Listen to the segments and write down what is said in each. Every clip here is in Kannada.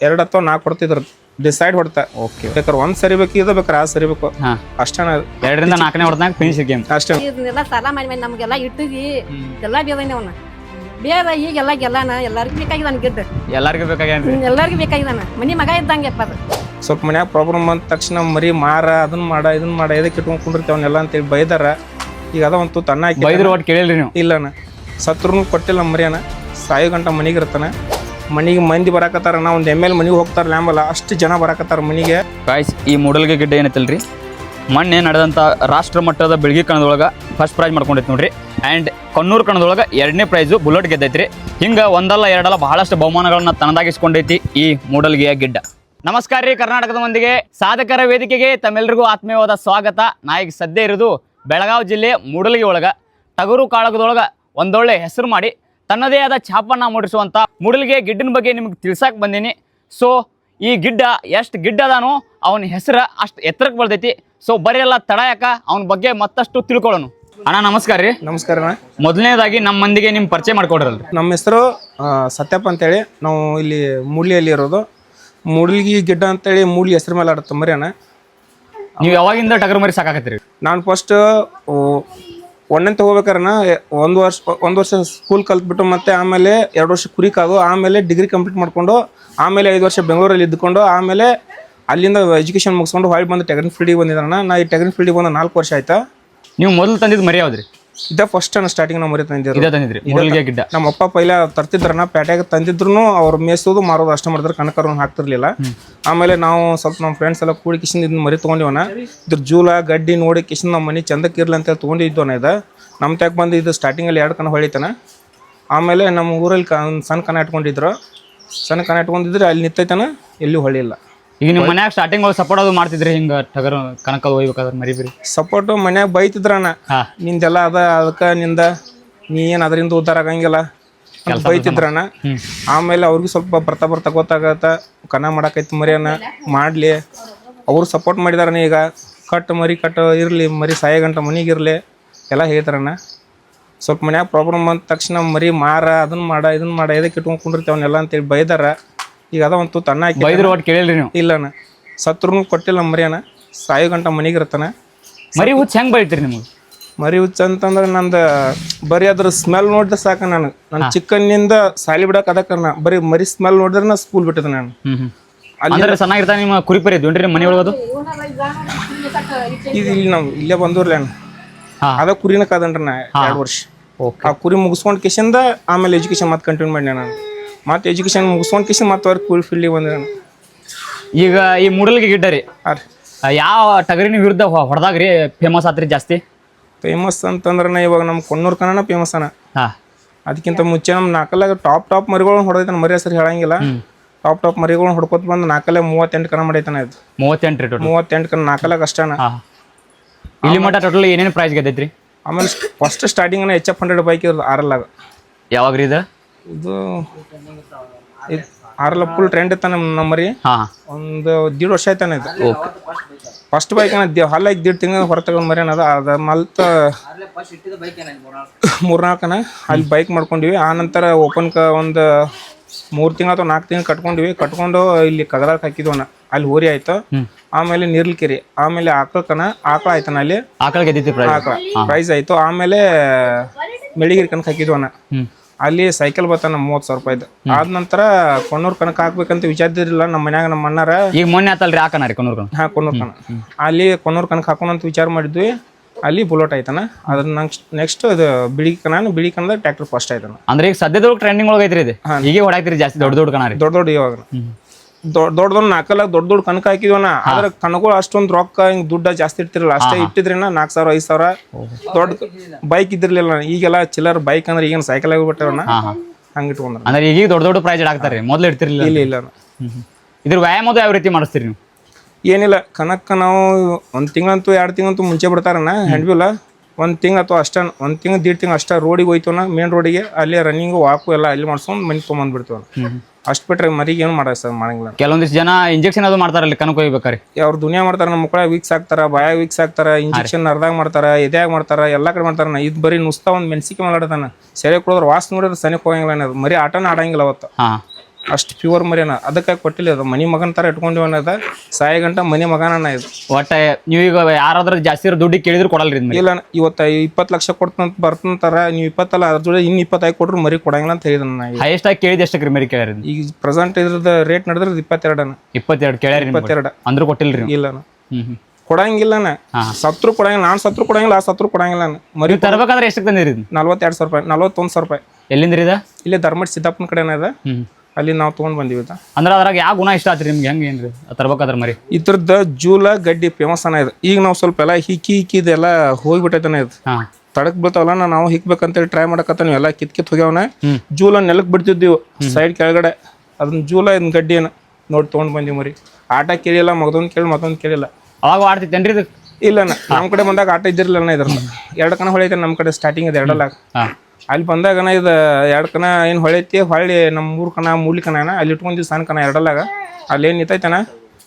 ಎರಡು ಅಥವಾ ನಾಲ್ಕು ಹೊಡ್ತಿದ್ರು ಡಿಸೈಡ್ ಹೊಡ್ತಾ. ಓಕೆ ಬೇಕಾದ್ರೆ ಒಂದ್ ಸರಿಬೇಕು ಇದು ಬೇಕಾದ್ರೆ ಆ ಸರಿಬೇಕು ಹಾ. ಅಷ್ಟೇ ಎರಡರಿಂದ ನಾಲ್ಕನೇ ಹೊಡೆದಾಗ ಫಿನಿಶ್ ಗೇಮ್ ಅಷ್ಟೇ. ಇದನ್ನೆಲ್ಲ ಸಾಲ ಮಾಡಿ ಮಾಡಿ ನಮಗೆಲ್ಲ ಇಟ್ಟಿದ್ವಿ. ಎಲ್ಲ ಬೇದಾನೆ ಅವನ. ಬೇದ ಈಗೆಲ್ಲ ಗೆಲ್ಲಾನ ಎಲ್ಲರಿಗೂ ಬೇಕಾಗಿದ್ದಾನ ಗೆದ್ದ. ಎಲ್ಲರಿಗೂ ಬೇಕಾಗ್ಯಾನ್ರಿ ಎಲ್ಲರಿಗೂ ಬೇಕಾಗಿದ್ದಾನ ಮನಿ ಮಗ ಇದ್ದಂಗೆಪ್ಪ ಅದು. ಸ್ವಲ್ಪ ಮನ್ಯಾಗ ಪ್ರಾಬ್ಲಮ್ ಬಂದ ತಕ್ಷಣ ಮರಿ ಮಾರ ಅದನ್ನ ಮಾಡ ಇದನ್ನ ಮಾಡ ಎದಕ್ಕೆ ಇಟ್ಕೊಂಡ್ ಎಲ್ಲ ಅವನ್ನೆಲ್ಲ ಅಂತೇಳಿ ಬೈದಾರ. ಈಗ ಅದ ಒಂದು ತನ್ನ ಹಾಕಿ ಬೈದ್ರು ಒಟ್ಟು ಕೇಳಿಲ್ರಿ ನೀವು? ಇಲ್ಲನ ಸತ್ರು ಕೊಟ್ಟಿಲ್ಲ ಮರಿಯನ ಸಾಯಿ ಸಾಯೋ ಗಂಟ ಮನೆಗೆ ಇರ್ತಾನ. ಮನೆಗೆ ಮಂದಿ ಬರಾಕತ್ತಾರ, ನಾ ಒಂದು ಎಂ ಎಲ್ ಮನೆಗೆ ಹೋಗ್ತಾರ ಲ್ಯಾಂಬಲ್ಲ ಅಷ್ಟು ಜನ ಬರಾಕತ್ತಾರ ಮನೆಗೆ. ಗಾಯ್ಸ್ ಈ ಮೂಡಲ್ಗೆ ಗಿಡ್ಡ ಏನೈತಲ್ರಿ? ಮೊನ್ನೆ ನಡೆದಂಥ ರಾಷ್ಟ್ರ ಮಟ್ಟದ ಬೆಳಗ್ಗೆ ಕಣದೊಳಗೆ ಫಸ್ಟ್ ಪ್ರೈಸ್ ಮಾಡ್ಕೊಂಡೈತೆ ನೋಡ್ರಿ. ಆ್ಯಂಡ್ ಕಣ್ಣೂರು ಕಣದೊಳಗೆ ಎರಡನೇ ಪ್ರೈಸು ಬುಲೆಟ್ ಗೆದ್ದೈತ್ರಿ. ಹಿಂಗೆ ಒಂದಲ್ಲ ಎರಡಲ್ಲ ಬಹಳಷ್ಟು ಬಹುಮಾನಗಳನ್ನ ತನ್ನದಾಗಿಸ್ಕೊಂಡೈತಿ ಈ ಮೂಡಲ್ಗೆಯ ಗಿಡ್ಡ. ನಮಸ್ಕಾರ ರೀ ಕರ್ನಾಟಕದ ಮಂದಿಗೆ. ಸಾಧಕರ ವೇದಿಕೆಗೆ ತಮ್ಮೆಲ್ಲರಿಗೂ ಆತ್ಮೀಯವಾದ ಸ್ವಾಗತ. ನಾ ಈಗ ಸದ್ಯ ಇರೋದು ಬೆಳಗಾವಿ ಜಿಲ್ಲೆ ಮೂಡಲ್ಗಿ ಒಳಗೆ. ಟಗರು ಕಾಳಗದೊಳಗೆ ಒಂದೊಳ್ಳೆ ಹೆಸರು ಮಾಡಿ ತನ್ನದೇ ಆದ ಛಾಪನ್ನ ಮೂಡಿಸುವಂಥ ಮೂಡಲ್ಗೆ ಗಿಡ್ಡನ ಬಗ್ಗೆ ನಿಮ್ಗೆ ತಿಳ್ಸಕ್ ಬಂದೀನಿ. ಸೊ ಈ ಗಿಡ್ಡ ಎಷ್ಟು ಗಿಡ್ಡ ಅದಾನೋ ಅವನ ಹೆಸರು ಅಷ್ಟು ಎತ್ತರಕ್ಕೆ ಬರ್ತೈತಿ. ಸೊ ಬರೀ ಎಲ್ಲ ತಡ ಯಾಕ ಅವನ ಬಗ್ಗೆ ಮತ್ತಷ್ಟು ತಿಳ್ಕೊಳ್ಳೋಣ. ಅಣ್ಣ ನಮಸ್ಕಾರ ರೀ. ನಮಸ್ಕಾರ ಅಣ್ಣ. ಮೊದಲನೇದಾಗಿ ನಮ್ಮ ಮಂದಿಗೆ ನಿಮ್ಮ ಪರಿಚಯ ಮಾಡ್ಕೊಡ್ರಲ್ರಿ. ನಮ್ಮ ಹೆಸರು ಸತ್ಯಪ್ಪ ಅಂತೇಳಿ. ನಾವು ಇಲ್ಲಿ ಮೂಲಿಯಲ್ಲಿ ಇರೋದು. ಮೂಡ್ಲಿಗಿ ಗಿಡ್ಡ ಅಂತೇಳಿ ಮೂಲಿ ಹೆಸರು ಮೇಲೆ ಆಡುತ್ತೆ ಮರಿ ಅಣ್ಣ. ನೀವು ಯಾವಾಗಿಂದ ಟಗರ್ ಮರಿ ಸಾಕಾಕತ್ತೀರಿ? ನಾನು ಫಸ್ಟ್ ಒಂದನೇ ತಗೋಬೇಕಾರನ ಒಂದು ವರ್ಷ ಒಂದು ವರ್ಷ ಸ್ಕೂಲ್ ಕಲ್ತ್ಬಿಟ್ಟು ಮತ್ತೆ ಆಮೇಲೆ ಎರಡು ವರ್ಷ ಕುರಿ ಕಾದು ಆಮೇಲೆ ಡಿಗ್ರಿ ಕಂಪ್ಲೀಟ್ ಮಾಡಿಕೊಂಡು, ಆಮೇಲೆ ಐದು ವರ್ಷ ಬೆಂಗಳೂರಲ್ಲಿ ಇದ್ದುಕೊಂಡು ಆಮೇಲೆ ಅಲ್ಲಿಂದ ಎಜುಕೇಷನ್ ಮುಗಿಸ್ಕೊಂಡು ಹೊಳ್ಳಿ ಬಂದು ಟೆಕ್ನಿಕ್ ಫೀಲ್ಡಿಗೆ ಬಂದಿದ್ದಾರಣ್ಣ ನಾ ಈ ಟೆಕ್ನಿಕ್ ಫೀಲ್ಡಿಗೆ ಬಂದು ನಾಲ್ಕು ವರ್ಷ ಆಯ್ತಾ? ನೀವು ಮೊದಲು ತಂದಿದ್ದು ಮರಿ ಯಾವ್ದ್ರಿ ಇದೇ ಫಸ್ಟ್ ಅನ್ನ ಸ್ಟಾರ್ಟಿಂಗ್ ನಮ್ಮ ಮರಿ ತಂದಿದ್ರು ಇದೇ ತಂದಿದ್ರಿ ಮೂಡಲ್ಗೆ ಗಿಡ್ಡ. ನಮ್ಮ ಅಪ್ಪ ಪೈಲ ತರ್ತಿದ್ರನ ಪೇಟೆಗೆ ತಂದಿದ್ರು ಅವ್ರು ಮೇಸೋದು ಮಾರೋದು ಅಷ್ಟೇ ಮಾಡಿದ್ರೆ ಕನಕರನ್ನು ಹಾಕ್ತಿರ್ಲಿಲ್ಲ. ಆಮೇಲೆ ನಾವು ಸ್ವಲ್ಪ ನಮ್ಮ ಫ್ರೆಂಡ್ಸ್ ಎಲ್ಲ ಕೂಡಿ ಕಿಶನ್ ಇದನ್ನ ಮರಿ ತೊಗೊಂಡಿವನ. ಇದ್ರ ಜೂಲ ಗಡ್ಡಿ ನೋಡಿ ಕಿಶನ್ ನಮ್ಮ ಮನೆ ಚಂದಕ್ಕೆ ಇರ್ಲಿ ಅಂತ ತೊಗೊಂಡಿದ್ದವನ ಇದು. ನಮ್ಮ ತ್ಯಾಗ ಬಂದು ಇದು ಸ್ಟಾರ್ಟಿಂಗಲ್ಲಿ ಎರಡು ಕಣ ಹೊಳಿತಾನ. ಆಮೇಲೆ ನಮ್ಮ ಊರಲ್ಲಿ ಕ ಒಂದ್ ಸಣ್ಣ ಕಣ ಇಟ್ಕೊಂಡಿದ್ರು. ಸಣ್ಣ ಕಣ ಇಟ್ಕೊಂಡಿದ್ರೆ ಅಲ್ಲಿ ನಿಂತೈತಾನ ಎಲ್ಲೂ ಹೊಳಿಲ್ಲ. ಈಗ ನಿಮ್ಮ ಮನ್ಯಾಗ ಸ್ಟಾರ್ಟಿಂಗ್ ಒಳಗೆ ಸಪೋರ್ಟ್ ಅದು ಮಾಡ್ತಿದ್ರಿ ಹಿಂಗ ಟಗರ್ ಕನಕ ಒಯ್ಬೇಕಾದ್ರೆ ಮರಿಬಿರಿ ಸಪೋರ್ಟ್ ಮನ್ಯಾಗ ಬೈತಿದ್ರಣ್ಣ ಹಾ. ನಿಂದೆಲ್ಲ ಅದ ಅದಕ್ಕ ನಿಂದ. ನೀ ಏನು ಅದರಿಂದ ಉದ್ಧಾರ ಆಗಂಗಿಲ್ಲ. ಅಂತ ಬೈತಿದ್ರಣ್ಣ ಆಮೇಲೆ ಅವ್ರಿಗೆ ಸ್ವಲ್ಪ ಬರ್ತಾ ಬರ್ತಾ ಗೊತ್ತಾಗತ್ತ. ಕನ ಮಾಡಕೈತಿ ಮರಿಯನ್ನ ಮಾಡ್ಲಿ. ಅವ್ರು ಸಪೋರ್ಟ್ ಮಾಡಿದಾರಣ್ಣ ಈಗ. ಕಟ್ ಮರಿ ಕಟ್ ಇರ್ಲಿ. ಮರಿ ಸಾಯ ಗಂಟ ಮನಿಗಿರ್ಲಿ ಎಲ್ಲ ಹೇಳ್ತಾರಣ್ಣ ಸ್ವಲ್ಪ ಮನ್ಯಾಗ ಪ್ರಾಬ್ಲಮ್ ಬಂದ ತಕ್ಷಣ ಮರಿ ಮಾರ ಅದನ್ನ ಮಾಡ ಇದನ್ನ ಮಾಡ ಎದಕ್ಕೆ ಇಟ್ಕೊಂಡ್ ಕುಂಡಿರ್ತೀವಿ ಅವನ್ನೆಲ್ಲ ಅಂತೇಳಿ ಬೈದಾರ. ಈಗ ಅದ ಒಂದು ತನ್ನ ಹಾಕಿ ಬೈದ್ರು ಒಟ್ಟು ಕೇಳಿಲ್ರಿ ನೀವು? ಇಲ್ಲಣ್ಣ. ಸತ್ರು ಕೊಟ್ಟಿಲ್ಲ ನಮ್ಮ ಮರಿಯಣ್ಣ ಸಾಯೋ ಗಂಟ ಮನೆಗಿರ್ತಾನ ಮರಿ ಹುಚ್ಚ ಹೆಂಗ್ ಬೈತ್ರಿ ನಿಮಗೆ? ಮರಿ ಹುಚ್ಚ ಅಂತಂದ್ರೆ ನಂದು ಬರೀ ಅದ್ರ ಸ್ಮೆಲ್ ನೋಡಿದ್ರೆ ಸಾಕ ನಾನು. ನನ್ನ ಚಿಕ್ಕನ್ನಿಂದ ಸಾಲಿ ಬಿಡಕ್ಕೆ ಅದಕ್ಕ ನಾ ಬರೀ ಮರಿ ಸ್ಮೆಲ್ ನೋಡಿದ್ರೆ ನಾ ಸ್ಕೂಲ್ ಬಿಟ್ಟಿದ್ದೆ ನಾನು. ಹ್ಮ್ ಅಂದ್ರೆ ಚೆನ್ನಾಗಿರ್ತಾನೆ ನಿಮ್ಮ ಕುರಿ ಪರಿ ಮನೆ ಒಳಗದು ಇದು ಇಲ್ಲಿ ನಾವು ಇಲ್ಲೇ ಬಂದೂರ್ಲೆ ಹಾ. ಅದ ಕುರಿನ ಕದನ್ರಿ ನಾ ಎರಡು ವರ್ಷ. ಓಕೆ. ಆ ಕುರಿ ಮುಗಿಸ್ಕೊಂಡು ಕಿಶಿಂದ ಆಮೇಲೆ ಎಜುಕೇಶನ್ ಮತ್ತೆ ಕಂಟಿನ್ಯೂ ಮಾಡಿ ನಾನು. ಮತ್ತೆ ಎಜುಕೇಶನ್ ಮುಗಿಸ್ಕೊಂಡು ಕಿಶನ್ ಮತ್ತೆ ಅವ್ರ ಕೂಲಿ ಫೀಲ್ಡಿಗೆ ಬಂದೆ ಈಗ ಈ ಮೂಡಲ್ಗೆ ಗಿಡ್ಡ ರೀ ಆ ರೀ. ಆ, ಯಾವ ಟಗರಿನ ವಿರುದ್ಧ ಹೊಡೆದಾಗ್ರಿ ಫೇಮಸ್ ಆತ್ರಿ ಜಾಸ್ತಿ? ಫೇಮಸ್ ಅಂತಂದ್ರೆ ಇವಾಗ ನಮ್ಮ ಕೊಣ್ಣೂರು ಕನ್ನಡ ಫೇಮಸ್ ಅನ ಹಾ. ಅದಕ್ಕಿಂತ ಮುಂಚೆ ನಮ್ಮ ನಾಲ್ಕಲ್ಲಾಗ ಟಾಪ್ ಟಾಪ್ ಮರಿಗಳನ್ನ ಹೊಡೆದೈತೆ ಮರಿ ಹೆಸರು ಹೇಳಂಗಿಲ್ಲ. ಟಾಪ್ ಟಾಪ್ ಮರಿಗಳನ್ನ ಹೊಡ್ಕೊತ ಬಂದು ನಾಲ್ಕಲ್ಲೇ ಮೂವತ್ತೆಂಟು ಕಣ ಮಾಡೈತನ ಇದು. ಮೂವತ್ತೆಂಟು ರೀ ಟೋಟಲ್ ಮೂವತ್ತೆಂಟು ಕಣ ನಾಲ್ಕಲ್ಲಾಗ ಅಷ್ಟೇ ಹಾ. ಇಲ್ಲಿ ಮಟ್ಟ ಟೋಟಲ್ ಏನೇನು ಪ್ರೈಸ್ ಗೆದ್ದೈತ್ರಿ? ಆಮೇಲೆ first starting H F hundred bike ಇರೋದು ಆರಲ್ಲಾಗ ಯಾವಾಗ ರೀ ಇದು? ಇದ್ ಆರಲ್ಲ ಫುಲ್ ಟ್ರೆಂಡ್ ಇತ್ತ ನಮ್ಮ ನಮ್ಮರಿ? ಹಾ. ಒಂದು ದೀಡ್ ವರ್ಷ ಆಯ್ತಾನ ಇದು. ಫಸ್ಟ್ ಬೈಕ್ ಹಲ್ಲ ದೀಡ್ ತಿಂಗಳ ಹೊರ ತಗೊಂಡ್ ಮರಿ ಅದ. ಅದ ಮಲ್ತ ಮೂರ್ನಾಲ್ಕನ ಅಲ್ಲಿ ಬೈಕ್ ಮಾಡ್ಕೊಂಡಿವಿ. ಆ ನಂತರ ಓಪನ್ ಕ ಒಂದು ಮೂರು ತಿಂಗಳ ಅಥವಾ ನಾಲ್ಕು ತಿಂಗಳು ಕಟ್ಕೊಂಡಿವಿ. ಕಟ್ಕೊಂಡು ಇಲ್ಲಿ ಕಗದಾಕ್ ಹಾಕಿದ್ವನ. ಅಲ್ಲಿ ಹೋರಿ ಆಯ್ತು. ಆಮೇಲೆ ನೀರ್ಲಿಕೆರಿ. ಆಮೇಲೆ ಆಕಳ ಕನ ಆಕಳ ಆಯ್ತಾನ ಅಲ್ಲಿ? ಆಕಳ ಗೆದ್ದೈತಿ ಪ್ರೈಸ್ ಆಕಳ. ಪ್ರೈಸ್ ಆಯ್ತು. ಆಮೇಲೆ ಮೆಳಿಗಿರಿ ಕನಕ ಹಾಕಿದ್ವನ ಅಲ್ಲಿ ಸೈಕಲ್ ಬರ್ತಾನ ಮೂವತ್ತು ಸಾವಿರ ರೂಪಾಯಿದು ಆದ ನಂತರ ಕೊಣ್ಣೂರು ಕನಕ ಹಾಕ್ಬೇಕಂತ ವಿಚಾರದಿರಲಿಲ್ಲ ನಮ್ಮ ಮನ್ಯಾಗ ನಮ್ಮ ಅಣ್ಣಾರ. ಈಗ ಮೊನ್ನೆ ಆತಲ್ರಿ ಹಾಕನಾರಿ ರೀ ಕಣ ಹಾ ಕೊಣ್ಣೂರು ಕಣ ಅಲ್ಲಿ ಕೊಣ್ಣೂರು ಕನಕ ಹಾಕೋಣಂತ ವಿಚಾರ ಮಾಡಿದ್ವಿ. ಅಲ್ಲಿ ಬುಲೆಟ್ ಆಯ್ತಾನ ಅದ್ರ ನೆಕ್ಸ್ಟ್ ನೆಕ್ಸ್ಟ್ ಇದು ಬಿಳಿ ಕನ ಬಿಳಿ ಕಣದ ಟ್ರ್ಯಾಕ್ಟರ್ ಫಸ್ಟ್ ಆಯ್ತಾನ ಅಂದ್ರೆ ಈಗ ಸದ್ಯದೊಳಗೆ ಟ್ರೆಂಡಿಂಗ್ ಒಳಗೆ ಐತ್ರಿ ಇದು. ಹೀಗೆ ಹೊಡಾಕ್ತಿರಿ ಜಾಸ್ತಿ ದೊಡ್ಡ ದೊಡ್ಡ ಕಣ ರೀ. ದೊಡ್ಡ ದೊಡ್ಡ ಇವಾಗ ದೊಡ್ಡ ದೊಡ್ಡ ದೊಡ್ಡ ನಾಲ್ಕಲ್ಲ ದೊಡ್ಡ ದೊಡ್ಡ ಕನಕ ಹಾಕಿದ್ವನ ಆದ್ರೆ ಕಣಗಳು ಅಷ್ಟೊಂದು ರೊಕ್ಕ ಹಿಂಗ್ ದುಡ್ಡ ಜಾಸ್ತಿ ಇರ್ತಿರಲ್ಲ ಅಷ್ಟೇ ಇಟ್ಟಿದ್ರೇನಾ ನಾಲ್ಕು ಸಾವಿರ ಐದು ಸಾವಿರ. ದೊಡ್ಡ ಬೈಕ್ ಇದ್ದಿರ್ಲಿಲ್ಲ ಈಗೆಲ್ಲ ಚಿಲ್ಲರ್ ಬೈಕ್ ಅಂದ್ರೆ ಈಗ ಸೈಕಲ್ ಆಗಿಬಿಟ್ಟವನ ಹಂಗ ಹಂಗೆ ಇಟ್ಕೊಂಡ್ರ. ಅಂದ್ರೆ ಈಗ ದೊಡ್ಡ ದೊಡ್ಡ ಪ್ರೈಸ್ ಹಾಕ್ತಾರೆ ಮೊದಲು ಇಡ್ತಿರ್ಲಿಲ್ಲ ಇಲ್ಲ ಇಲ್ಲ. ಇದ್ರ ವ್ಯಾಯಾಮ ಯಾವ ರೀತಿ ಮಾಡಿಸ್ತೀರಿ ನೀವು? ಏನಿಲ್ಲ ಕನಕ ನಾವು ಒಂದು ತಿಂಗಳಂತೂ ಎರಡು ತಿಂಗಳಂತೂ ಮುಂಚೆ ಬಿಡ್ತಾರಣ್ಣ ಹೆಂಡ್ಬಿಲ್ಲ ಒಂದು ತಿಂಗ್ ಅಥವಾ ಅಷ್ಟ ಒಂದು ತಿಂಗಳು ದೀಡ್ ತಿಂಗ್ ಅಷ್ಟೇ ರೋಡಿಗೆ ಹೋಯ್ತವನ ಮೇನ್ ರೋಡಿಗೆ. ಅಲ್ಲಿ ರನ್ನಿಂಗು ವಾಕು ಎಲ್ಲ ಅಲ್ಲಿ ಮಾಡ್ಸ್ಕೊಂಡು ಮನೆ ತೊಗೊಂಬಂದ್ಬಿಡ್ತೀವನ ಅಷ್ಟು ಬಿಟ್ರೆ ಮರಿಗೆ ಏನು ಮಾಡ್ತಾರೆ ಸರ್ ಮಾಡಂಗಿಲ್ಲ. ಕೆಲವೊಂದಿಷ್ಟು ಜನ ಇಂಜೆಕ್ಷನ್ ಅದು ಮಾಡ್ತಾರಲ್ಲ ಕನಕ ಒಯ್ಬೇಕಾರೆ ಅವ್ರು ದುನಿಯಾ ಮಾಡ್ತಾರೆ ನಮ್ಮ ಮಕ್ಕಳ ವೀಕ್ಸ್ ಹಾಕ್ತಾರ ಬಾಯಾಗ ವೀಕ್ಸ್ ಹಾಕ್ತಾರ ಇಂಜೆಕ್ಷನ್ ಅರ್ಧಾಗ ಮಾಡ್ತಾರ ಎದ್ಯಾಗ ಮಾಡ್ತಾರ ಎಲ್ಲ ಕಡೆ ಮಾಡ್ತಾರ ಇದು ಬರೀ ನುಸ್ತಾ ಒಂದು ಮೆಣಸಿಕೆ ಮಾಡತಾನ ಸೆರೆ ಕೊಡೋದ್ರ ವಾಸ್ ನೋಡಿದ್ರೆ ಸನಿಕ್ ಹೋಗಂಗಿಲ್ಲ ಮರಿ ಆಟನ ಆಡಂಗಿಲ್ಲ ಅವತ್ತು. ಹಾ. ಅಷ್ಟು ಪ್ಯೂರ್ ಮರಿಯನ. ಅದಕ್ಕೆ ಕೊಟ್ಟಿಲ್ಲ ಅದು. ಮನಿ ಮಗನ ತರ ಇಟ್ಕೊಂಡಿವ ಅದ ಸಾಯಿ ಗಂಟ ಮನಿ ಮಗನ ಇದು. ಒಟ್ಟ ಈಗ ಯಾರಾದ್ರೂ ಜಾಸ್ತಿ ದುಡ್ಡು ಕೇಳಿದ್ರು ಕೊಡಲ್ರಿ ಇದ್ ಇಲ್ಲ ಇವತ್ತು ಇಪ್ಪತ್ತು ಲಕ್ಷ ಕೊಡ್ತಂತ ಬರ್ತಂತಾರ. ನೀವು ಇಪ್ಪತ್ತಲ್ಲ ಅದ್ರ ಜೊತೆ ಇನ್ನು ಇಪ್ಪತ್ತೈದು ಕೊಟ್ರು ಮರಿ ಕೊಡಂಗಿಲ್ಲ ಅಂತ ಹೇಳಿದ ನಾ ಈಗ. ಹೈಯೆಸ್ಟ್ ಆಗಿ ಕೇಳಿದ ಎಷ್ಟಕ್ಕೆ ಮರಿ ಕೇಳ್ಯಾರ ಇದ್ನ? ಈಗ ಪ್ರೆಸೆಂಟ್ ಇದ್ರದ್ದು ರೇಟ್ ನಡೆದ್ರದ್ದು ಇಪ್ಪತ್ತೆರಡನ ಇಪ್ಪತ್ತೆರಡು ಕೇಳ್ಯಾರ ಇಪ್ಪತ್ತೆರಡು. ಅಂದ್ರೂ ಕೊಟ್ಟಿಲ್ರಿ ನೀವು? ಇಲ್ಲನ. ಹ್ಮ್ ಹ್ಮ್. ಕೊಡಂಗಿಲ್ಲನ ಸತ್ರು ಕೊಡಂಗಿಲ್ಲ ನಾನು ಸತ್ರು ಕೊಡಂಗಿಲ್ಲ ಆ ಸತ್ರು ಕೊಡಂಗಿಲ್ಲ ನಾನು. ಮರಿ ತರಬೇಕಾದ್ರೆ ತರ್ಬೇಕಾದ್ರೆ ಎಷ್ಟಕ್ಕೆ ತಂದಿರಿ? ನಲ್ವತ್ತೆರಡು ಸಾವಿರ ರೂಪಾಯಿ ನಲ್ವತ್ತೊಂದು ಸಾವಿರ ರೂಪಾಯಿ. ಎಲ್ಲಿಂದ್ರಿ ಇದ? ಇಲ್ಲೇ ಧರ್ಮಠ ಸಿದ್ದಪ್ಪನ ಕಡೆನ ಅದ ಹ್ಮ್. ಅಲ್ಲಿ ನಾವು ತಗೊಂಡ್ ಬಂದೀವಿ ಇದು ಅಂದ್ರೆ ಅದ್ರಾಗ ಯಾವ ಗುಣ ಇಷ್ಟ ಆತ್ರಿ ನಿಮ್ಗೆ? ಹೆಂಗೆ ಏನ್ರಿ? ತರ್ಬೇಕಾದ್ರ ಮರಿ. ಇದ್ರದ್ದು ಜೂಲ ಗಡ್ಡಿ ಫೇಮಸ್ ಅನ್ನ ಇದು. ಈಗ ನಾವು ಸ್ವಲ್ಪ ಎಲ್ಲ ಹಿಕ್ಕಿ ಹಿಕ್ಕಿದೆಲ್ಲ ಹೋಗ್ಬಿಟ್ಟೈತನ ಇದು. ಹಾ. ತಡಕ್ ಬೀಳ್ತಾವಲ್ಲ ನಾವು ಹಿಕ್ಬೇಕಂತೇಳಿ ಟ್ರೈ ಮಾಡಕತ್ತ ನೀವೆಲ್ಲ ಎಲ್ಲ ಕಿತ್ ಕಿತ್ ಹೋಗ್ಯಾವನ. ಜೂಲ ನೆಲಕ್ ಬಿಡ್ತಿದ್ದೀವಿ. ಸೈಡ್ ಕೆಳಗಡೆ. ಅದನ್ನ ಜೂಲ ಇದನ್ನ ಗಡ್ಡಿನ ನೋಡಿ ತೊಗೊಂಡ್ ಬಂದೀವಿ ಮರಿ. ಆಟ ಕೇಳಿಲ್ಲ ಮಗದೊಂದು ಕೇಳಿ ಮತ್ತೊಂದು ಕೇಳಿಲ್ಲ. ಅವಾಗ ಆಡ್ತಿತ್ತೇನ್ರಿ ಇದು ಇಲ್ಲ ನಮ್ಮ ಕಡೆ ಬಂದಾಗ ಆಟ ಇದ್ದಿರಲಿಲ್ಲ ಇದ್ರ ಎರಡು ಕಣ ಹೊಳೈತೆ ನಮ್ಮ ಕಡೆ ಸ್ಟಾರ್ಟಿಂಗ್ ಅದು ಎರಡಲ್ಲ. ಹಾ. ಅಲ್ಲಿ ಬಂದಾಗನ ಇದು ಎರಡು ಕಣ ಏನು ಹೊಳೆತಿ ಹೊಳ್ಳಿ ನಮ್ಮ ಮೂರು ಕಣ ಮೂಲಿ ಕಣನ ಅಲ್ಲಿ ಇಟ್ಕೊಂಡಿದ್ದು ಸಣ್ಣ ಕಣ ಎರಡಲ್ಲಾಗ. ಅಲ್ಲಿ ಏನು ನಿಂತೈತನ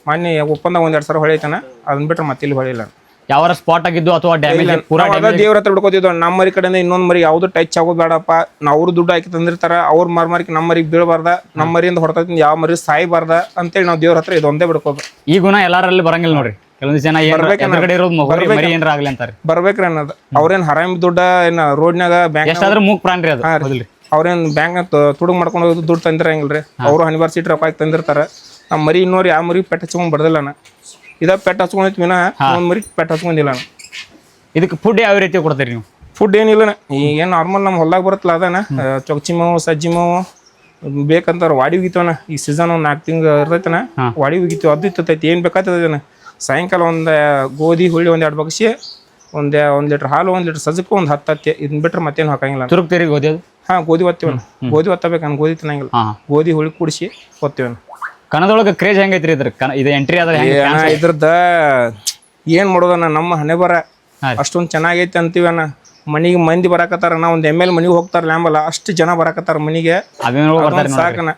ಮೊನ್ನೆ ಒಪ್ಪಂದ ಒಂದ್ ಎರಡು ಸಾವಿರ ಹೊಳೈತನ ಅದನ್ನ ಬಿಟ್ರೆ ಮತ್ತೆ ಇಲ್ಲಿ ಹೊಳಿಲ್ಲ ಯಾವ ಸ್ಪಾಟ್ ಆಗಿದ್ದು ಅಥವಾ ಡ್ಯಾಮೇಜ್ ಪೂರಾ ನಾವ್ ಅದ ದೇವ್ರ ಹತ್ರ ಹುಡ್ಕೋತಿದ್ವ ನಮ್ಮ ಮರಿ ಕಡೆಯಿಂದ ಇನ್ನೊಂದ್ ಮರಿ ಯಾವ್ದು ಟಚ್ ಆಗೋದು ಬೇಡಪ್ಪ ನಾವು ಅವ್ರು ದುಡ್ಡು ಹಾಕಿ ತಂದಿರ್ತಾರ ಅವ್ರ ಮಾರ್ಮಾರಿಕೆ ನಮ್ಮ ಮರಿಗೆ ಬೀಳಬಾರ್ದ ನಮ್ಮ ಮರಿಯಿಂದ ಹೊರತೈತಿ ಯಾವ ಮರಿ ಸಾಯಬಾರ್ದ ಅಂತೇಳಿ ನಾವು ದೇವ್ರ ಹತ್ರ ಇದೊಂದೇ ಬಿಡ್ಕೋದು ಈ ಗುಣ ಎಲ್ಲಾರಲ್ಲಿ ಬರಂಗಿಲ್ಲ ನೋಡ್ರಿ. ಕೆಲವೊಂದು ಜನ ಏನ್ ಎದುರುಗಡೆ ಇರೋದು ಮಗು ಮರಿ ಏನ್ರ ಆಗ್ಲಿ ಅಂತಾರೆ. ಬರ್ಬೇಕ್ರಿ ಅನ್ನೋದು. ಅವ್ರೇನ್ ಹರಾಮಿ ದುಡ್ಡ ಏನ ರೋಡ್ನಾಗ ಬ್ಯಾಂಕ್ ಎಷ್ಟಾದ್ರೂ ಮೂಗ್ ಪ್ರಾಣಿ ಅದು ಹೌದಿಲ್ರಿ ಅವ್ರೇನ್ ಬ್ಯಾಂಕ್ ತುಡುಗ್ ಮಾಡ್ಕೊಂಡು ಹೋಗಿ ದುಡ್ಡು ತಂದಿರಂಗಿಲ್ರಿ. ಅವರು ಹನಿವಾರ ಸೀಟ್ ರೊಕ್ಕ ಹಾಕಿ ತಂದಿರ್ತಾರ. ನಮ್ಮ ಮರಿ ಇನ್ನೋರು ಯಾವ ಮರಿ ಪೆಟ್ಟ ಹಚ್ಕೊಂಡ್ ಬರ್ದಿಲ್ಲ ನಾ ಇದ ಪೆಟ್ಟ ಹಚ್ಕೊಂಡೈತಿ ವಿನ ಒಂದ್ ಮರಿ ಪೆಟ್ಟ ಹಚ್ಕೊಂಡಿಲ್ಲ ನಾ ಇದಕ್ಕೆ ಫುಡ್ ಯಾವ ರೀತಿ ಕೊಡ್ತೀರಿ ನೀವು? ಫುಡ್ ಏನಿಲ್ಲ ಈಗ ನಾರ್ಮಲ್ ನಮ್ಮ ಹೊಲ್ದಾಗ ಬರುತ್ತಲ್ಲ ಅದನ್ನ ಚೊಕ್ಚಿ ಮಾವು ಸಜ್ಜಿ ಮಾವು ಬೇಕಂತಾರ ವಾಡಿ ಹೋಗಿತ್ತವನ ಈ ಸೀಸನ್ ಒಂದ್ ನಾಲ್ಕು ತಿಂಗಳು ಇರ್ತೈತನ ವಾಡಿ ಹೋಗಿತ್ತು ಅದು ಇತ್ತೈತಿ ಏನ್ ಬೇಕಾಗ್ತದ ಸಾಯಂಕಾಲ ಒಂದು ಗೋಧಿ ಹುಳಿ ಒಂದೆರಡು ಎರಡು ಬಗ್ಸಿ ಒಂದು ಒಂದು ಲೀಟರ್ ಹಾಲು ಒಂದು ಲೀಟರ್ ಸಜ್ಜಕ್ಕೂ ಒಂದು ಹತ್ತು ಹತ್ತಿ ಇದನ್ನ ಬಿಟ್ರೆ ಮತ್ತೇನು ಹಾಕಂಗಿಲ್ಲ. ನಾನು. ತುರುಕ್ತೀರಿ ಗೋಧಿ ಅದು? ಹಾ ಗೋಧಿ ಒತ್ತೀವನ ಗೋಧಿ ಒತ್ತಬೇಕು ನಾನು ಗೋಧಿ ತಿನ್ನಂಗಿಲ್ಲ. ಹಾ ಗೋಧಿ ಹುಳಿ ಕೂಡಿಸಿ ಒತ್ತೀವನ ಕನ್ನಡದೊಳಗೆ ಕ್ರೇಜ್ ಹೆಂಗೈತ್ರಿ ಇದ್ರ? ಕನ ಇದು ಎಂಟ್ರಿ ಆದ್ರೆ ಹೆಂಗೆ ಇದ್ರದ್ದ ಏನ್ ಮಾಡೋದಣ್ಣ ನಮ್ಮ ಹಣೆ ಬರ. ಅಷ್ಟೊಂದು ಚೆನ್ನಾಗೈತೆ ಅಂತೀವಣ್ಣ ಮನಿಗೆ ಮಂದಿ ಬರಾಕತ್ತಾರ ನಾ ಒಂದು ಎಂ ಎಲ್ ಮನಿಗೆ ಹೋಗ್ತಾರ ಲ್ಯಾಂಬಲ್ಲ. ಅಷ್ಟು ಜನ ಬರಾಕತ್ತಾರ ಮನಿಗೆ. ಸಾಕಣ್ಣ.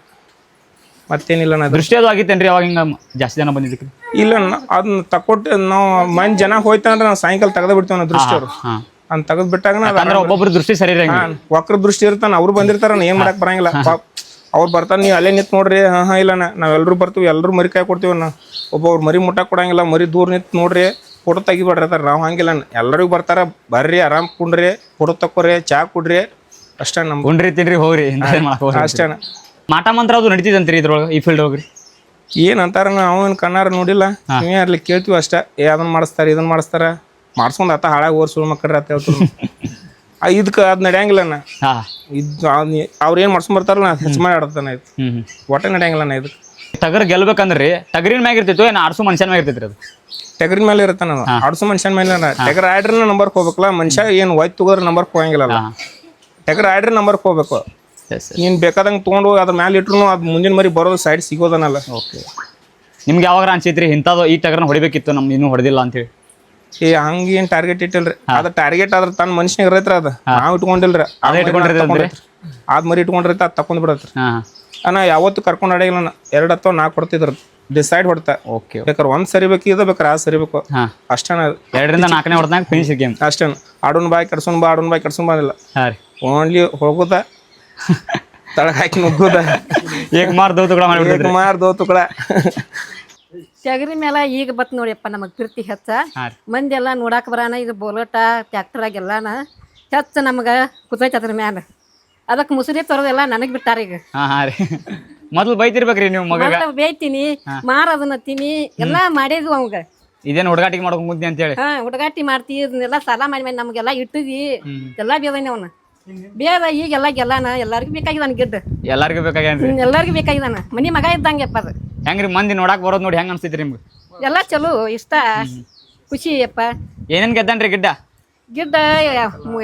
ಮತ್ತೇನಿಲ್ಲ ನಾ ದೃಷ್ಟಿ ಅದು ಆಗಿತ್ತೇನ್ರಿ ಅವಾಗ ಹಿಂಗ ಜಾಸ್ತಿ ಜನ ಬಂದಿದ್ದಕ್ಕೆ? ಇಲ್ಲ ಅದನ್ನ ತಕೊಟ್ಟು ನಾವು ಮಂದಿ ಜನ ಹೋಯ್ತಂದ್ರೆ ನಾವು ಸಾಯಂಕಾಲ ತೆಗೆದ ಬಿಡ್ತೇವೆ ನಾವು ದೃಷ್ಟಿ ಅವರು. ಹಾ. ತೆಗೆದ್ ಬಿಟ್ಟಾಗ ಅಂದ್ರೆ ಒಬ್ಬೊಬ್ರು ದೃಷ್ಟಿ ಸರಿ ಇರಂಗಿಲ್ಲ. ವಕ್ರ ದೃಷ್ಟಿ ಇರ್ತಾನ ಅವ್ರು ಬಂದಿರ್ತಾರ ಏನ್ ಮಾಡಕ್ ಬರಂಗಿಲ್ಲ. ಅವ್ರು ಬರ್ತಾರ ನೀವು ಅಲ್ಲೇ ನಿಂತ್ ನೋಡ್ರಿ ಹಾ ಹಾ ಇಲ್ಲಣ್ಣ ನಾವೆಲ್ಲರೂ ಬರ್ತೀವಿ ಎಲ್ಲರೂ ಮರಿ ಕಾಯಿ ಕೊಡ್ತೀವಿ ನಾ ಒಬ್ಬೊಬ್ರು ಮರಿ ಮುಟ್ಟ ಕೊಡಂಗಿಲ್ಲ ಮರಿ ದೂರ ನಿಂತ್ ನೋಡ್ರಿ ಫೋಟೋ ತೆಗಿಬೇಡ್ರಿ ಅಂತಾರ ನಾವು ಹಂಗಿಲ್ಲ ಎಲ್ಲರಿಗೂ ಬರ್ತಾರ ಬರ್ರಿ ಆರಾಮ್ ಕುಂಡ್ರಿ ಫೋಟೋ ತಕ್ಕೋರಿ ಚಾ ಕುಡ್ರಿ ಅಷ್ಟೇ ನಮ್ಗೆ ಉಂಡ್ರಿ ತಿನ್ರಿ ಹೋಗ್ರಿ ಅಷ್ಟೇ. ಮಾಟ ಮಂತ್ರ ಅದು ನಡೀತಿದಂತ್ರಿ ಇದ್ರೊಳಗೆ ಈ ಫೀಲ್ಡ್ ಹೋಗ್ರಿ ಏನ್ ಅಂತಾರ ಅವನ್ ಕಣ್ಣಾರ ನೋಡಿಲ್ಲ. ನೀವೇ ಅಲ್ಲಿ ಕೇಳ್ತೀವಿ ಅಷ್ಟೇ. ಏ ಅದನ್ನ ಮಾಡಿಸ್ತಾರ ಇದನ್ನ ಮಾಡಿಸ್ತಾರ. ಮಾಡ್ಸ್ಕೊಂಡ್ ಆತ ಹಾಳಾಗಿ ಓರ್ ಸುಳ್ಳು ಮಕ್ಕಳ್ರಿ ಅಂತ ಹೇಳ್ತೀವಿ ಇದಕ್ಕೆ ಅದ್ ನಡೆಯಂಗಿಲ್ಲ ಹಾ. ಇದು ಅವ್ರ ಏನ್ ಮಾಡ್ಸ್ಕೊಂಡ್ ಬರ್ತಾರಲ್ಲ ನಾ ಹೆಚ್ಚು ಮಾಡಿ ಆಡ್ತಾನೆ ಹ್ಮ್ ಒಟ್ಟೆ ನಡೆಯಂಗಿಲ್ಲ ನಾ ಇದಕ್ಕೆ ಟಗರ್ ಗೆಲ್ಬೇಕಂದ್ರಿ ಟಗರಿನ ಮ್ಯಾಗ ಇರ್ತಿತ್ತು ಏನ್ ಆಡ್ಸು ಮನುಷ್ಯನ ಮ್ಯಾಗ ಇರ್ತೈತ್ರಿ ಅದು? ಟಗರಿನ ಮೇಲೆ ಇರುತ್ತೆ ನಾನು ಆಡ್ಸೋ ಮನುಷ್ಯನ ಮೇಲೆ ಟಗರ್ ಆಡ್ರಿನ ನಂಬರ್ ಹೋಗ್ಬೇಕಲ್ಲ ಮನುಷ್ಯ ಏನ್ ಒಯ್ತು ತಗೋದ್ರ ನಂಬರ್ ಹೋಗಂಗಿಲ್ಲ ಟಗರ್ ಆಡ್ರಿ ನಂಬರ್ ಹೋಗ್ಬೇಕು. ನೀನ್ ಬೇಕಾದಂಗೆ ತೊಗೊಂಡು ಹೋಗಿ ಅದ್ರ ಮ್ಯಾಲೆ ಇಟ್ರು ಅದ್ ಮುಂದಿನ ಮರಿ ಬರೋದು ಸೈಡ್ ಸಿಗೋದನಲ್ಲ. ಓಕೆ ನಿಮ್ಗೆ ಯಾವಾಗ ಅನ್ಸೈತ್ರಿ ಇಂಥದ್ದು ಈ ಟಗರ್ನ ಹೊಡಿಬೇಕಿತ್ತು ನಮ್ ಇನ್ನೂ ಹೊಡೆದಿಲ್ಲ ಅಂತೇಳಿ ಏ ಹಂಗ ಏನ್ ಟಾರ್ಗೆಟ್ ಇಟ್ಟಿಲ್ರಿ ಅದ ಟಾರ್ಗೆಟ್ ಆದ್ರ ತನ್ನ ಮನುಷ್ಯನಿಗೆ ಇರೈತ್ರ ಅದ. ನಾವು ಇಟ್ಕೊಂಡಿಲ್ರಿ. ಅದೇ ಇಟ್ಕೊಂಡಿರ್ತೀವಿ? ಅದ್ ಮರಿ ಇಟ್ಕೊಂಡಿರತ್ತ ಅದ್ ತಕೊಂಡ್ ಬಿಡತ್ರಿ. ನಾ ಯಾವತ್ತು ಕರ್ಕೊಂಡ್ ಅಡಗಿಲ್ಲ ನಾ ಎರಡ್ ಅಥವಾ ನಾಲ್ಕು ಕೊಡ್ತಿದ್ರ ಡಿಸೈಡ್ ಹೊಡ್ತಾ. ಓಕೆ ಬೇಕಾರ ಒಂದ್ ಸರಿಬೇಕು ಇದು ಬೇಕಾರ ಆ ಸರಿಬೇಕು ಅಷ್ಟೇ ಅಷ್ಟೇನ ಎರಡರಿಂದ ನಾಲ್ಕನೇ ಹೊಡೆದಾಗ ಫಿನಿಶ್ ಗೇಮ್ ಅಷ್ಟೇ ಆಡೋನ್ ಬಾಯ್ ಕಡ್ಸೋನ್ ಬಾ ಆಡೋನ್ ಬಾಯ್ ಕಡ್ಸೋನ್ ಬಂದಿಲ್ಲ ಓನ್ಲಿ ಹೋಗುದ ತಳಗ ಹಾಕಿ ನುಗ್ಗುದ ಏಕ್ ಮಾರ್ ದೌತುಗಳ ಮಾಡ್ಬಿಟ್ಟಿದ್ರಿ ಮಾರ್ ದೋ ತುಕಡ ಟಗರಿ ಮೇಲೆ ಈಗ ಬತ್ ನೋಡಿಯಪ್ಪ ನಮಗ್ ಪ್ರೀತಿ ಹೆಚ್ಚ. ಹಾ ರೀ. ಮಂದಿ ಎಲ್ಲ ನೋಡಾಕ ಬರಾನ ಇದು ಬೋಲೋಟ ಟ್ಯಾಕ್ಟರ್ ಎಲ್ಲಾನ ಹೆಚ್ಚ ನಮಗ ಕುತೈತಿ ಅದ್ರ ಮ್ಯಾಲ. ಅದಕ್ಕೆ ಮುಸುರಿ ತರೋದೆಲ್ಲ ನನಗ್ ಬಿಟ್ಟಾರ ಈಗ. ಹಾ ಹಾ ರೀ. ಮೊದ್ಲು ಬೈತಿರ್ಬೇಕ್ರಿ ನೀವು ಮಗ ಬೈತೀನಿ ಬೇಯ್ತೀನಿ ಮಾರ ಅದನ್ನ ತಿನ್ನಿ ಎಲ್ಲಾ ಮಾಡಿದ್ವು ಅವಂಗ. ಇದೇನು ಹುಡುಗಾಟಿಗೆ ಮಾಡ್ಕೊಂಡ್ ಅಂತ ಹೇಳಿ ಹಾ ಹುಡುಗಾಟಿ ಮಾಡ್ತಿ ಇದನ್ನೆಲ್ಲ ಸಾಲ ಮಾಡಿ ಮಾಡಿ ನಮಗೆಲ್ಲ ಇಟ್ಟಿದ್ವಿ. ಎಲ್ಲಾ ಬೇದನೆ ಅವನ. ಬೇದ ಈಗೆಲ್ಲ ಗೆಲ್ಲಾನ? ಎಲ್ಲಾರ್ಗು ಬೇಕಾಗಿದಾನ ಗಿಡ್ಡ. ಎಲ್ಲಾರ್ಗು ಬೇಕಾಗ್ಯಾನ್ರಿ. ಎಲ್ಲಾರ್ಗು ಬೇಕಾಗಿದ್ದಾನ ಬೇಕಾಗಿದಾನ. ಮನಿ ಮಗ ಇದ್ದಂಗೆಪ್ಪ ಅದು. ಹೆಂಗ್ರಿ ಮಂದಿ ನೋಡಾಕ್ ಬರೋದ್ ನೋಡಿ ಹೆಂಗ್ ಅನ್ಸ್ತೈತ್ರಿ ನಿಮ್ಗೆ? ಎಲ್ಲ ಚಲೋ ಇಷ್ಟ. ಖುಷಿ ಅಪ್ಪ. ಏನೇನ್ ಗೆದ್ದಾನ್ರಿ ಗಿಡ್ಡ? ಗಿಡ್ಡ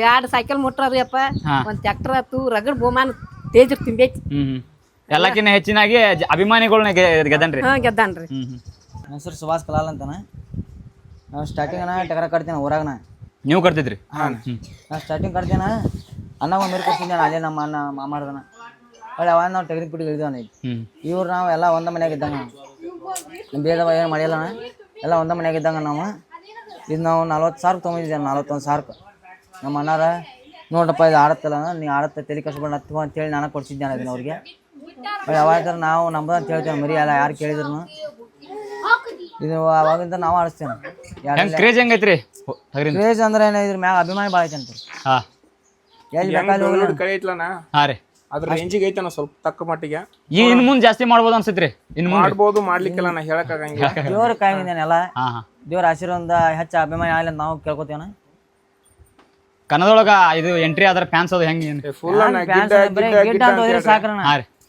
ಎರಡು ಸೈಕಲ್ ಮುಟ್ರಿ ಅಪ್ಪ. ಹಾ. ಒಂದ್ ಟ್ಯಾಕ್ಟರ್ ಆತು ರಗಡ್ ಬಹುಮಾನ ತೇಜ್ ತಿಂಬೈತಿ ಎಲ್ಲಕ್ಕಿಂತ ಹೆಚ್ಚಿನಾಗಿ ಅಭಿಮಾನಿಗಳನ್ನ ಗೆದ್ದಾನ್ರಿ. ಹಾ ಗೆದ್ದಾನ್ರಿ. ನನ್ನ ಹೆಸರು ಸುಭಾಷ್ ಕಲಾಲ್ ಅಂತಾನ. ನಾವು ಸ್ಟಾರ್ಟಿಂಗ್ ಟಗರ ಕಟ್ತೀನಿ ಊರಾಗ ನಾ ನೀವು ಕಟ್ತಿದ್ರಿ? ನಾ ಸ್ಟಾರ್ಟಿಂಗ್ ಕಟ್ತೀನ ಅನ್ನ ಒಂದು ಮೇಲೆ ಕೊಡ್ತೀನಿ ನಾನು ಅಲ್ಲೇ ನಮ್ಮ ಅಣ್ಣ ಮಾಮಾಡ್ದನ ಒಳ್ಳೆ ಅವಾಗ ನಾವು ತೆಗೆದು ಬಿಟ್ಟು ಇಳಿದವನ ಇವ್ರು ನಾವು ಎಲ್ಲ ಒಂದ ಮನ್ಯಾಗ ಇದ್ದಂಗ. ಭೇದವ ಏನು ಮಾಡಿಲ್ಲ. ಎಲ್ಲ ಒಂದ ಮನ್ಯಾಗ ಇದ್ದಂಗ ನಾವು. ಇದು ನಾವು ನಲ್ವತ್ತು ಸಾವಿರ ತೊಗೊಂಡಿದ್ದೇವೆ ನಲ್ವತ್ತೊಂದು ಸಾವಿರಕ್ಕೆ ನಮ್ಮ ಅಣ್ಣಾರ ನೋಡಪ್ಪ ಇದು ಆಡತ್ತಲ್ಲ ನೀ ಆಡತ್ತೆ ತಲೆ ಕಷ್ಟ ಹತ್ತು ಅಂತೇಳಿ ನಾನು ಕೊಡ್ಸಿದ್ದೆ ಅದನ್ನ ಅವ್ರಿಗೆ. ಯಾವಾಗ ನಾವು ನಂಬದ ಅಂತ ಹೇಳ್ತೇವೆ ಮರಿ ಅಲ್ಲ ಯಾರು ಕೇಳಿದ್ರು ಇದು ಅವಾಗಿಂದ ನಾವು ಆಡಿಸ್ತೇವೆ ಕ್ರೇಜ್ ಹೆಂಗೈತ್ರಿ? ಕ್ರೇಜ್ ಅಂದ್ರೆ ಏನು ಇದ್ರ ಮ್ಯಾಗ ಅಭಿಮಾನಿ ಭಾಳ ಐತೆ ಅಂತಾರೆ ಕಡೆ ಐತ್ಲನ ಹಾ ರೀ. ಅದ್ರ ರೇಂಜಿಗೆ ಐತನ ಸ್ವಲ್ಪ ತಕ್ಕ ಮಟ್ಟಿಗೆ. ಈ ಇನ್ ಮುಂದ್ ಜಾಸ್ತಿ ಮಾಡ್ಬೋದು ಅನ್ಸತ್ರಿ. ಇನ್ ಮುಂದೆ. ಮಾಡ್ಬೋದು ಮಾಡ್ಲಿಕ್ಕಿಲ್ಲ ನಾ ಹೇಳಕ್ ಆಗಂಗಿಲ್ಲ ದೇವ್ರ ಹಾ ದೇವ್ರ ಆಶೀರ್ವಾದ ಹೆಚ್ಚ ಅಭಿಮಾನಿ ಆಗ್ಲಿ ಅಂತ ನಾವು ಕೇಳ್ಕೊತೇವನ ಕನ್ನಡದೊಳಗ ಇದು ಎಂಟ್ರಿ ಆದ್ರೆ ಫ್ಯಾನ್ಸ್ ಅದು ಹೆಂಗ್ ಫುಲ್ ಸಾಕ್ರಣ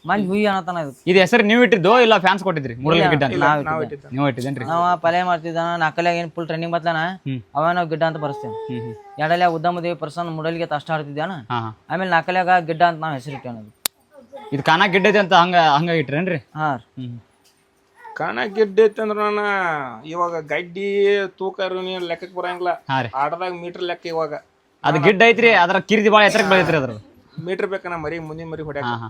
ಮಂದಿ ಹುಯ್ಯ ಅನ್ನತನ ಇದು ಇದು ಹೆಸರು ನೀವು ಇಟ್ಟಿದ್ದೋ ಇಲ್ಲ ಫ್ಯಾನ್ಸ್ ಕೊಟ್ಟಿದ್ರಿ? ಮೂಡಲ್ ಗಿಡ್ಡ ಅಂತ? ನಾವ್ ನಾವ್ ಇಟ್ಟಿದ್ದ. ಇಟ್ಟಿದ್ದ ನೀವು ಇಟ್ಟಿದ್ದೇನ್ರಿ? ನಾವ ಪಲ್ಯ ಮಾಡ್ತಿದ್ದಾನ ನಾಲ್ಕಲ್ಯಾಗ ಏನು ಫುಲ್ ಟ್ರೈನಿಂಗ್ ಬತ್ತಲಾನ. ಅವ ನಾವು ಗಿಡ್ಡ ಅಂತ ಬರ್ಸ್ತೇವೆ ಹ್ಮ್ ಉದ್ದಮದೇವಿ ಎರಡಲ್ಯಾಗ ಉದ್ದಮ ದೇವಿ ಪರ್ಸನ್ ಮುಡಲ್ಗೆ ಅಷ್ಟ ಆಡ್ತಿದ್ದಾನ ಹಾ ಹಾ. ಆಮೇಲೆ ನಾಲ್ಕಲ್ಯಾಗ ಗಿಡ್ಡ ಅಂತ ನಾವು ಹೆಸರು ಇಟ್ಟೇವ ಇದು ಕಾನ ಗಿಡ್ಡೈತೆ ಐತಿ ಅಂತ ಹಂಗ ಹಂಗ ಇಟ್ರೇನ್ರಿ? ಹಾ ರೀ. ಹ್ಮ್ ಕಾಣ ಗಿಡ್ಡ ಐತಂದ್ರ ನಾನು ಇವಾಗ ಗಡ್ಡಿ ತೂಕ ನೀ ಲೆಕ್ಕಕ್ಕೆ ಬರಂಗಿಲ್ಲ. ಹಾ ರೀ. ಆಟದಾಗ ಮೀಟರ್ ಲೆಕ್ಕ ಇವಾಗ. ಅದು ಗಿಡ್ಡ ಐತ್ರಿ ಅದ್ರ ಕಿರಿದಿ ಬಾಳ ಎತ್ತರಕ್ಕೆ ಬೆಳೈತ್ರಿ ಅದ್ರ ಮೀಟರ್ ಬೇಕನ ಮರಿ ಮುಂದಿನ ಮರಿ ಹೊಡ್ಯಾಕ. ಹಾ ಹಾ.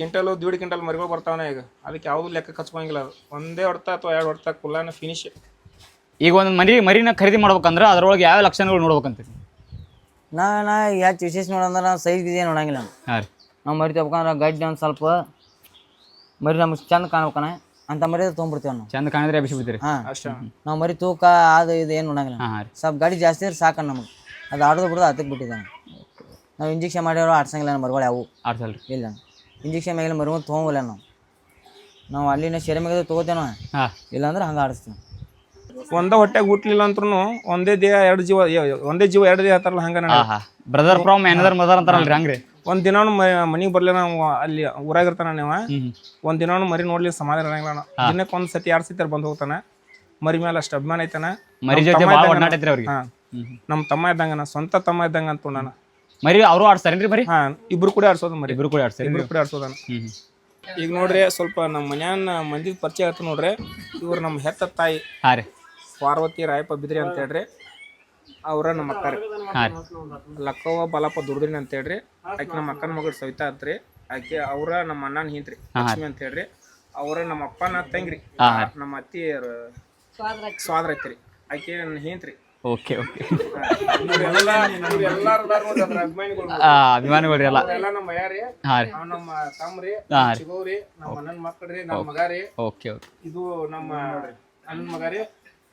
ಕ್ವಿಂಟಲ್ ದೀಡ್ ಕ್ವಿಂಟಲ್ ಮರಿಗಳು ಬರ್ತಾವನ ಈಗ. ಅದಕ್ಕೆ ಯಾವ್ದು ಲೆಕ್ಕ ಕಚ್ಕೊಂಗಿಲ್ಲ ಅದು. ಒಂದೇ ಹೊಡ್ತ ಅಥವಾ ಎರಡು ಹೊಡ್ತ ಕುಲ್ಲಾನ ಫಿನಿಶ್ ಈಗ ಒಂದು ಮರಿ ಮರಿನ ಖರೀದಿ ಮಾಡ್ಬೇಕಂದ್ರೆ ಅದ್ರೊಳಗೆ ಯಾವ ಲಕ್ಷಣಗಳು ನೋಡ್ಬೇಕಂತ? ನಾ ನಾ ಹೆಚ್ಚು ವಿಶೇಷ ನೋಡಂದ್ರೆ ನಾವು ಸೈಜ್ ಇದೆ ನೋಡಂಗಿಲ್ಲ ಹಾಂ ಹಾ ರೀ. ನಾವು ಮರಿ ತಗೋಬೇಕಂದ್ರೆ ಗಡ್ಡೆ ಒಂದು ಸ್ವಲ್ಪ ಮರಿ ನಮ್ಗೆ ಚಂದ ಕಾಣ್ಬೇಕನ ಅಂತ ಮರಿ ತೊಗೊಂಡ್ಬಿಡ್ತೇವೆ ನಾವು. ಚಂದ ಕಾಣಿದ್ರೆ ಬಿಸಿ ಬಿಡ್ತೀರಿ? ಹಾಂ. ಅಷ್ಟ. ನಾವು ಮರಿ ತೂಕ ಅದು ಇದು ಏನು ನೋಡಂಗಿಲ್ಲ ಹಾ ರೀ. ಸ್ವಲ್ಪ ಗಾಡಿ ಜಾಸ್ತಿ ಇದ್ರೆ ಸಾಕು ನಮಗೆ. ಅದು ಆಡೋದು ಬಿಡೋದು ಅದಕ್ಕೆ ಬಿಟ್ಟಿದ್ದಾನೆ. ನಾವು ಇಂಜೆಕ್ಷನ್ ಮಾಡಿರೋ ಆಡ್ಸಂಗಿಲ್ಲ ನಮ್ಮ ಮರುಗಳು ಯಾವು. ಆಡ್ಸಲ್ರಿ. ಇಲ್ಲ. ಇಂಜೆಕ್ಷನ್ ಮೇಲೆ ಮರುಗಳು ತೊಗೊಂಬಲ್ಲ ನಾವು. ನಾವು ಅಲ್ಲಿನ ಶೆರೆ ಮ್ಯಾಗ ತೊಗೋತೇನೋ ಹಾ. ಇಲ್ಲಾಂದ್ರೆ ಹಂಗೆ ಆಡಿಸ್ತೀವಿ. ಒಂದ ಹೊಟ್ಟೆಗೆ ಹುಟ್ಲಿಲ್ಲ ಅಂತ್ರು ಒಂದೇ ದೇಹ ಎರಡು ಜೀವ ಯ- ಒಂದೇ ಜೀವ ಎರಡು ದೇಹ ಹತ್ತಾರಲ್ಲ ಹಂಗ ಬ್ರದರ್ ಫ್ರಮ್ ಎನದರ್ ಮದರ್ ಅಂತಾರಲ್ರಿ ಹಂಗ್ರಿ. ಒಂದ್ ದಿನಾನು ಮನಿಗೆ ಬರ್ಲಿ ನಾವು ಅಲ್ಲಿ ಊರಾಗಿರ್ತಾನ ನೀವ. ಹ್ಮ್ ಒಂದ್ ದಿನಾನು ಮರಿ ನೋಡ್ಲಿ ಸಮಾಧಾನ ಇರಂಗಿಲ್ಲ ನಾವು. ದಿನಕ್ಕೆ ಒಂದ್ ಸತಿ ಎರಡ್ ಸತಿ ಬಂದ್ ಹೋಗ್ತಾನೆ. ಮರಿ ಮೇಲೆ ಅಷ್ಟು ಅಭಿಮಾನ ಐತಾನ. ಮರಿ ನಮ್ ಜೊತೆ ತಮ್ಮ ಭಾಳ ಇದ್ದಂಗ ಒಡನಾಟ ಐತ್ರಿ ಅವ್ರಿಗೆ. ಹಾ. ಹ್ಮ್ ನಮ್ ತಮ್ಮ ಇದ್ದಂಗ ಸ್ವಂತ ತಮ್ಮ ಇದ್ದಂಗ ಅಂತ ನಾನು. ಮರಿ ಅವರು ಆಡ್ಸ್ತಾರೇನ್ರಿ ಮರಿ? ಹಾ ಇಬ್ರು ಕೂಡ ಆಡ್ಸೋದು ಮರಿ. ಇಬ್ರು ಕೂಡ ಆಡ್ಸ್ತಾರೆ ಇಬ್ರು ಕೂಡ ಆಡ್ಸೋದನ. ಹ್ಮ್ ಹ್ಮ್. ಈಗ ನೋಡ್ರಿ ಸ್ವಲ್ಪ ನಮ್ಮ ಮನ್ಯಾನ ಮಂದಿ ಪರಿಚಯ ಆಯ್ತು ನೋಡ್ರಿ. ಇವ್ರು ನಮ್ಮ ಹೆತ್ತ ತಾಯಿ ಹಾ ರೀ. ಪಾರ್ವತಿ ರಾಯಪ್ಪ ಬಿದ್ರಿ ಅಂತ ಹೇಳ್ರಿ. ಅವ್ರ ನಮ್ಮ ಅಕ್ಕ ಹಾ ರೀ. ಲಕ್ಕವ್ವ ಬಾಲಪ್ಪ ದುರ್ದಿನ ಅಂತ ಹೇಳ್ರಿ. ಆಕೆ ನಮ್ಮ ಅಕ್ಕನ ಮಗಳು ಸವಿತಾ ಅಂತ್ರಿ ಆಕೆ ಅವ್ರ ನಮ್ಮ ಅಣ್ಣನ ಹಿಂತ್ರಿ ಲಕ್ಷ್ಮಿ ಅಂತ ಹೇಳ್ರಿ. ಅವ್ರ ನಮ್ಮ ಅಪ್ಪನ ತಂಗ್ರಿ. ನಮ್ಮ ಅತ್ತಿ ಸ್ವಾದ್ರ ಐತ್ರಿ. ಆಕೆ ನನ್ನ ಹಿಂತ್ರಿ. ಓಕೆ ಓಕೆ ಅಭಿಮಾನಿಗಳ್ರಿ ಎಲ್ಲ. ಹಾ ರೀ. ಹಾ ರೀ. ಓಕೆ ಓಕೆ ಇದು ನಮ್ಮ ಅಣ್ಣನ ಮಗ ರೀ.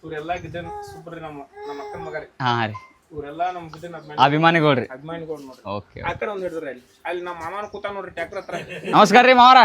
ಇವ್ರೆಲ್ಲ ಗಿದ್ದನ್ ಸೂಪರ್ ರೀ ನಮ್ಮ ನಮ್ಮ ಅಕ್ಕನ ಮಗಾರಿ ರೀ. ಹಾ ರೀ. ಇವರೆಲ್ಲ ನಮ್ಮ ಗಿದ್ದನ್ ಅಭಿಮಾನಿ ಅಭಿಮಾನಿಗಳ್ರಿ ಅಭಿಮಾನಿಗಳು ನೋಡ್ರಿ. ಓಕೆ ಆ ಕಡೆ ಒಂದ್ ಹಿಡಿದ್ರಿ ಅಲ್ಲಿ. ಅಲ್ಲಿ ನಮ್ಮ ಮಾಮನ ಕೂತ ನೋಡ್ರಿ ಟ್ಯಾಕ್ಟರ್ ಹತ್ರ. ನಮಸ್ಕಾರ ರೀ ಮಾವರ.